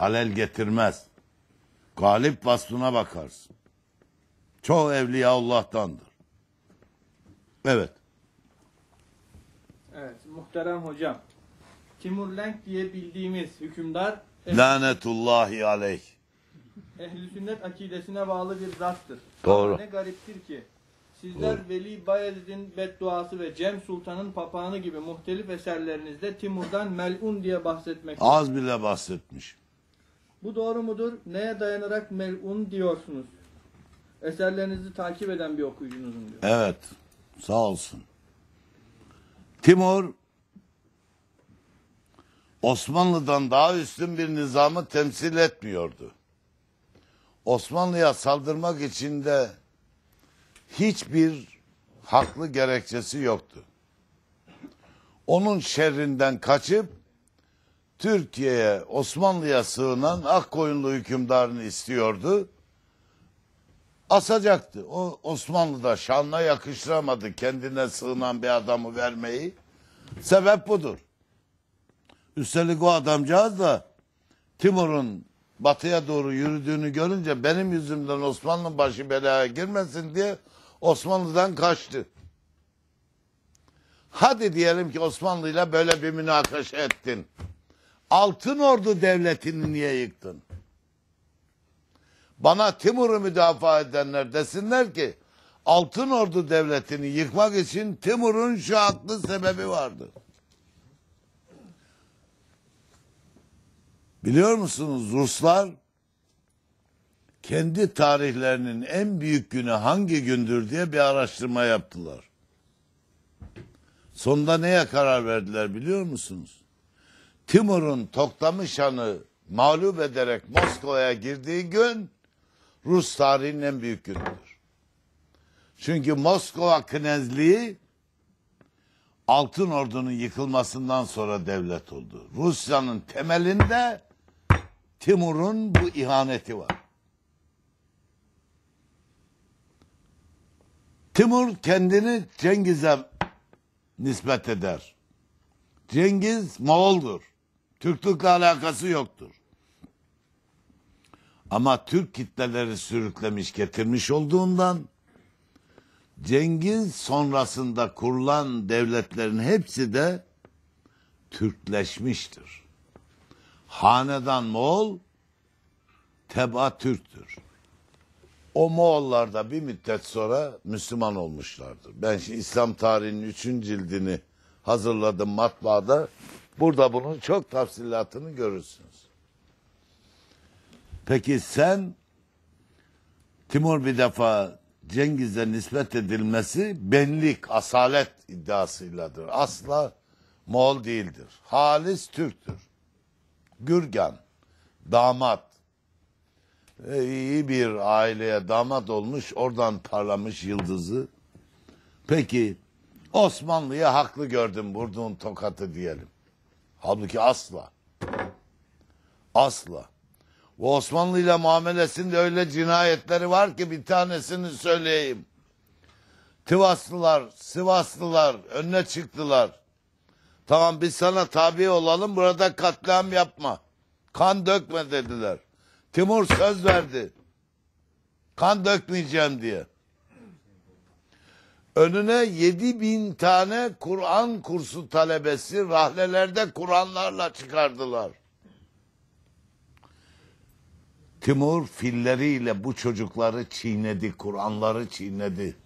halel getirmez. Galip vasfına bakarsın. Çoğu evliya Allah'tandır. Evet. Evet, muhterem hocam. Timur Lenk diye bildiğimiz hükümdar Lanetullahi aleyh. ehl-i sünnet akidesine bağlı bir zattır. Doğru. Ama Ne gariptir ki sizler Veli Bayezid'in bedduası ve Cem Sultan'ın papağanı gibi muhtelif eserlerinizde Timur'dan melun diye bahsetmektesiniz. Az bile bahsetmiş. Bu doğru mudur? Neye dayanarak melun diyorsunuz? Eserlerinizi takip eden bir okuyucunuzum diyor. Evet. Sağ olsun. Timur Osmanlı'dan daha üstün bir nizamı temsil etmiyordu. Osmanlı'ya saldırmak için de hiçbir haklı gerekçesi yoktu. Onun şerrinden kaçıp Türkiye'ye, Osmanlı'ya sığınan Akkoyunlu hükümdarını istiyordu. Asacaktı. O Osmanlı'da şanla yakıştıramadı kendine sığınan bir adamı vermeyi. Sebep budur. Üstelik o adamcağız da Timur'un batıya doğru yürüdüğünü görünce benim yüzümden Osmanlı başı belaya girmesin diye Osmanlı'dan kaçtı. Hadi diyelim ki Osmanlı ile böyle bir münakaşa ettin. Altın Ordu devletini niye yıktın? Bana Timur'u müdafaa edenler desinler ki Altın Ordu devletini yıkmak için Timur'un şu haklı sebebi vardı. Biliyor musunuz Ruslar kendi tarihlerinin en büyük günü hangi gündür diye bir araştırma yaptılar. Sonunda neye karar verdiler biliyor musunuz? Timur'un Toktamışan'ı mağlup ederek Moskova'ya girdiği gün Rus tarihinin en büyük günüdür. Çünkü Moskova Knezliği Altın Ordu'nun yıkılmasından sonra devlet oldu. Rusya'nın temelinde Timur'un bu ihaneti var. Timur kendini Cengiz'e nispet eder. Cengiz Moğol'dur. Türklükle alakası yoktur. Ama Türk kitleleri sürüklemiş getirmiş olduğundan Cengiz sonrasında kurulan devletlerin hepsi de Türkleşmiştir. Hanedan Moğol, teba Türktür. O Moğollar da bir müddet sonra Müslüman olmuşlardır. Ben şimdi İslam tarihinin üçün cildini hazırladım matbaada. Burada bunun çok tafsilatını görürsünüz. Peki sen Timur bir defa Cengiz'e nispet edilmesi benlik, asalet iddiasıyladır. Asla Moğol değildir. Halis Türktür. Gürgen, damat. E, iyi bir aileye damat olmuş, oradan parlamış yıldızı. Peki Osmanlı'ya haklı gördüm vurduğun tokatı diyelim. Halbuki asla. Asla. Bu Osmanlı ile muamelesinde öyle cinayetleri var ki bir tanesini söyleyeyim. Tivaslılar, Sivaslılar önüne çıktılar. Tamam biz sana tabi olalım burada katliam yapma. Kan dökme dediler. Timur söz verdi. Kan dökmeyeceğim diye. Önüne yedi bin tane Kur'an kursu talebesi rahlelerde Kur'anlarla çıkardılar. Timur filleriyle bu çocukları çiğnedi, Kur'anları çiğnedi.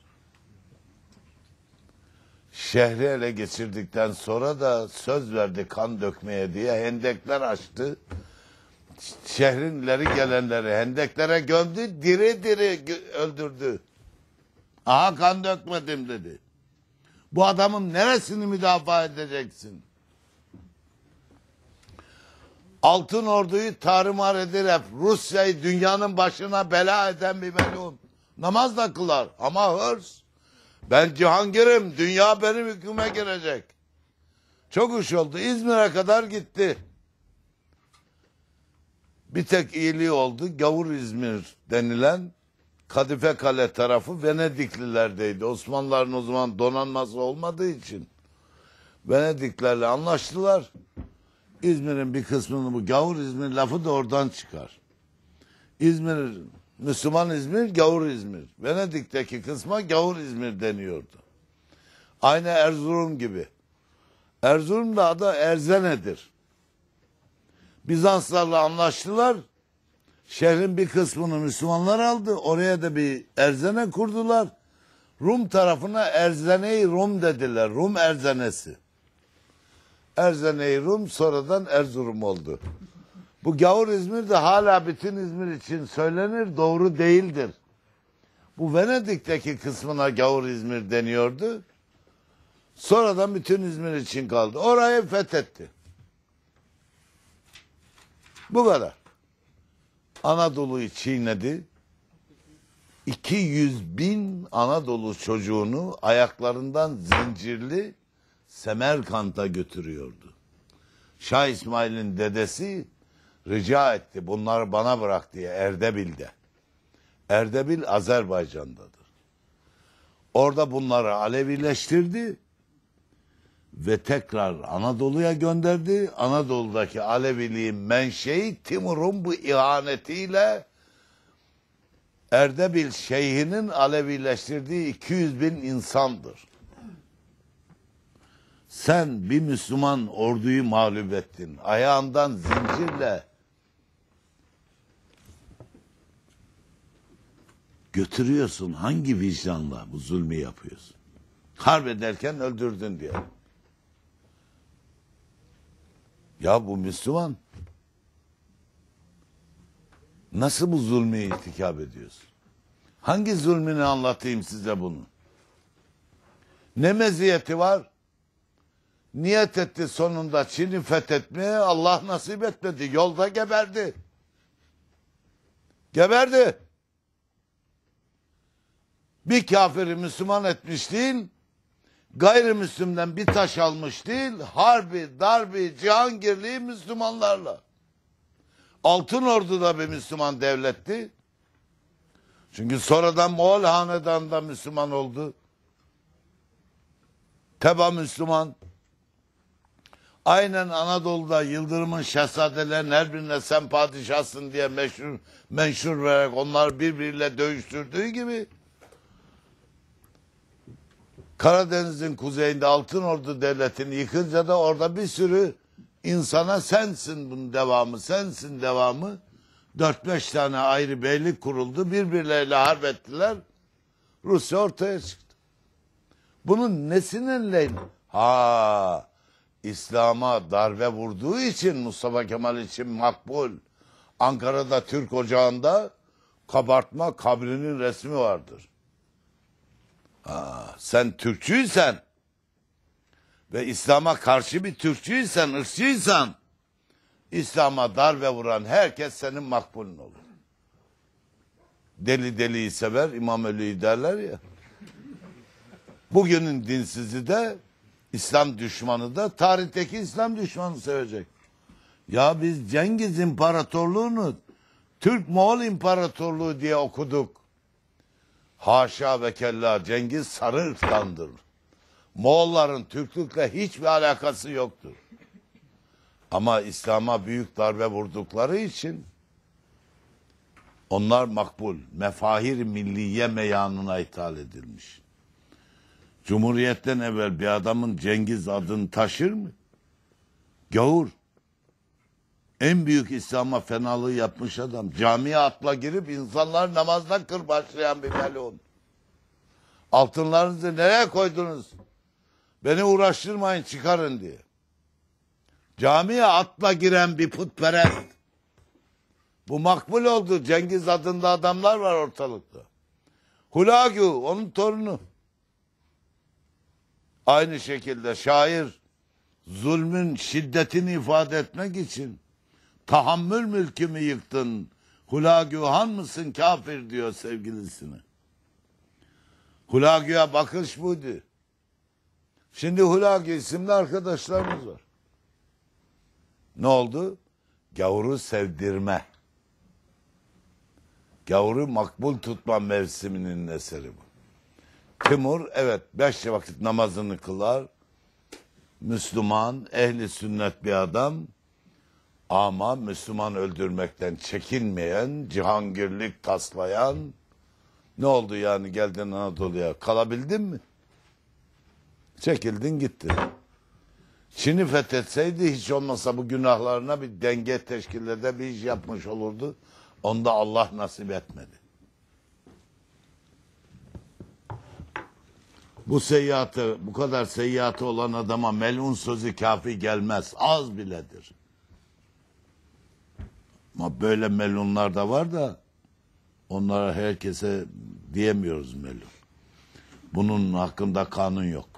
Şehri ele geçirdikten sonra da söz verdi kan dökmeye diye hendekler açtı. Şehrin ileri gelenleri hendeklere gömdü, diri diri öldürdü. Aha kan dökmedim dedi. Bu adamın neresini müdafaa edeceksin? Altın orduyu tarumar eder hep. Rusya'yı dünyanın başına bela eden bir melun. Namaz da kılar ama hırs. Ben Cihangir'im, dünya benim hüküme girecek. Çok hoş oldu. İzmir'e kadar gitti. Bir tek iyiliği oldu. Gavur İzmir denilen Kadife Kale tarafı Venediklilerdeydi. Osmanlıların o zaman donanması olmadığı için Venediklerle anlaştılar. İzmir'in bir kısmını bu gavur İzmir lafı da oradan çıkar. İzmir, Müslüman İzmir, gavur İzmir. Venedik'teki kısma gavur İzmir deniyordu. Aynı Erzurum gibi. Erzurum da adı Erzene'dir. Bizanslarla anlaştılar. Şehrin bir kısmını Müslümanlar aldı. Oraya da bir Erzene kurdular. Rum tarafına Erzene-i Rum dediler. Rum Erzenesi. Erzene-i Rum sonradan Erzurum oldu. Bu gavur İzmir de hala bütün İzmir için söylenir. Doğru değildir. Bu Venedik'teki kısmına gavur İzmir deniyordu. Sonradan bütün İzmir için kaldı. Orayı fethetti. Bu kadar. Anadolu'yu çiğnedi. 200 bin Anadolu çocuğunu ayaklarından zincirli Semerkant'a götürüyordu. Şah İsmail'in dedesi rica etti bunları bana bırak diye Erdebil'de. Erdebil Azerbaycan'dadır. Orada bunları Alevileştirdi ve tekrar Anadolu'ya gönderdi. Anadolu'daki Aleviliğin menşei Timur'un bu ihanetiyle Erdebil şeyhinin Alevileştirdiği 200 bin insandır. Sen bir Müslüman orduyu mağlup ettin. Ayağından zincirle götürüyorsun. Hangi vicdanla bu zulmü yapıyorsun? Harp ederken öldürdün diye. Ya bu Müslüman. Nasıl bu zulmü irtikap ediyorsun? Hangi zulmünü anlatayım size bunu? Ne meziyeti var? Niyet etti sonunda Çin'i fethetmeye Allah nasip etmedi. Yolda geberdi. Geberdi. Bir kafiri Müslüman etmiş gayrimüslimden bir taş almış değil, harbi, darbi, cihangirliği Müslümanlarla. Altın Ordu da bir Müslüman devletti. Çünkü sonradan Moğol hanedanında Müslüman oldu. Teba Müslüman. Aynen Anadolu'da Yıldırım'ın şehzadelerin her birine sen padişahsın diye meşhur, menşur vererek onlar birbiriyle dövüştürdüğü gibi Karadeniz'in kuzeyinde Altın Ordu Devleti'ni yıkınca da orada bir sürü insana sensin bunun devamı, sensin devamı. 4-5 tane ayrı beylik kuruldu. Birbirleriyle harp ettiler. Rusya ortaya çıktı. Bunun nesinin lehine? Ha, İslam'a darbe vurduğu için Mustafa Kemal için makbul. Ankara'da Türk Ocağı'nda kabartma kabrinin resmi vardır. Ha, sen Türkçüysen ve İslam'a karşı bir Türkçüysen, ırkçıysan İslam'a darbe vuran herkes senin makbulün olur. Deli deliyi sever, İmam Öli'yi derler ya. Bugünün dinsizi de İslam düşmanı da tarihteki İslam düşmanı sevecek. Ya biz Cengiz İmparatorluğunu Türk Moğol İmparatorluğu diye okuduk. Haşa ve kella Cengiz sarı ırktandır. Moğolların Türklükle hiçbir alakası yoktur. Ama İslam'a büyük darbe vurdukları için onlar makbul, mefahir milliye meyanına ithal edilmiş. Cumhuriyetten evvel bir adamın Cengiz adını taşır mı? Gavur. En büyük İslam'a fenalığı yapmış adam. Camiye atla girip insanlar namazda kırbaçlayan bir melun. Altınlarınızı nereye koydunuz? Beni uğraştırmayın çıkarın diye. Camiye atla giren bir putperest. Bu makbul oldu. Cengiz adında adamlar var ortalıkta. Hulagü onun torunu. Aynı şekilde şair zulmün şiddetini ifade etmek için tahammül mülkümü yıktın. Hulagühan mısın kafir diyor sevgilisine. Hulagü'ye bakış buydu. Şimdi Hulagü isimli arkadaşlarımız var. Ne oldu? Gavuru sevdirme. Gavuru makbul tutma mevsiminin eseri bu. Timur evet beş vakit namazını kılar. Müslüman, ehli sünnet bir adam. Ama Müslüman öldürmekten çekinmeyen, cihangirlik taslayan ne oldu yani geldin Anadolu'ya kalabildin mi? Çekildin gittin. Çin'i fethetseydi hiç olmasa bu günahlarına bir denge teşkil eder bir iş yapmış olurdu. Onda Allah nasip etmedi. Bu seyyatı, bu kadar seyyatı olan adama melun sözü kafi gelmez. Az biledir. Ama böyle melunlar da var da onlara herkese diyemiyoruz melun. Bunun hakkında kanun yok.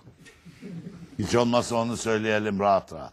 Hiç olmazsa onu söyleyelim rahat rahat.